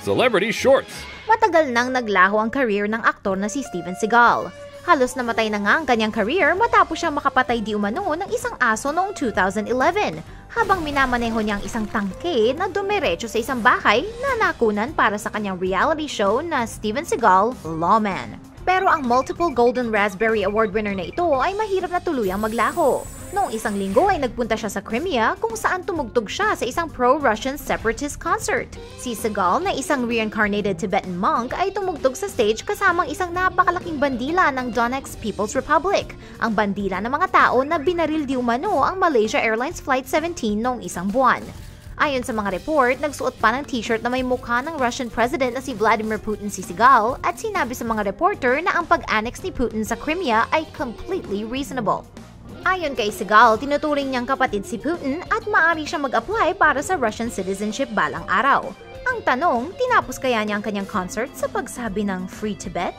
Celebrity Shorts. Matagal nang naglaho ang career ng aktor na si Steven Seagal. Halos namatay na nga ang kanyang career matapos siyang makapatay di umano ng isang aso noong 2011 habang minamaneho niya ang isang tangke na dumiretso sa isang bahay na nakunan para sa kanyang reality show na Steven Seagal Lawman. Pero ang multiple Golden Raspberry Award winner na ito ay mahirap na tuluyang maglaho. Noong isang linggo ay nagpunta siya sa Crimea kung saan tumugtog siya sa isang pro-Russian separatist concert. Si Seagal na isang reincarnated Tibetan monk ay tumugtog sa stage kasamang isang napakalaking bandila ng Donetsk People's Republic, ang bandila ng mga tao na binaril di umano ang Malaysia Airlines Flight 17 noong isang buwan. Ayon sa mga report, nagsuot pa ng t-shirt na may mukha ng Russian President na si Vladimir Putin si Seagal at sinabi sa mga reporter na ang pag-annex ni Putin sa Crimea ay completely reasonable. Ayon kay Seagal, tinuturing niyang kapatid si Putin at maaari siya mag-apply para sa Russian citizenship balang araw. Ang tanong, tinapos kaya niya ang kanyang concert sa pagsabi ng Free Tibet?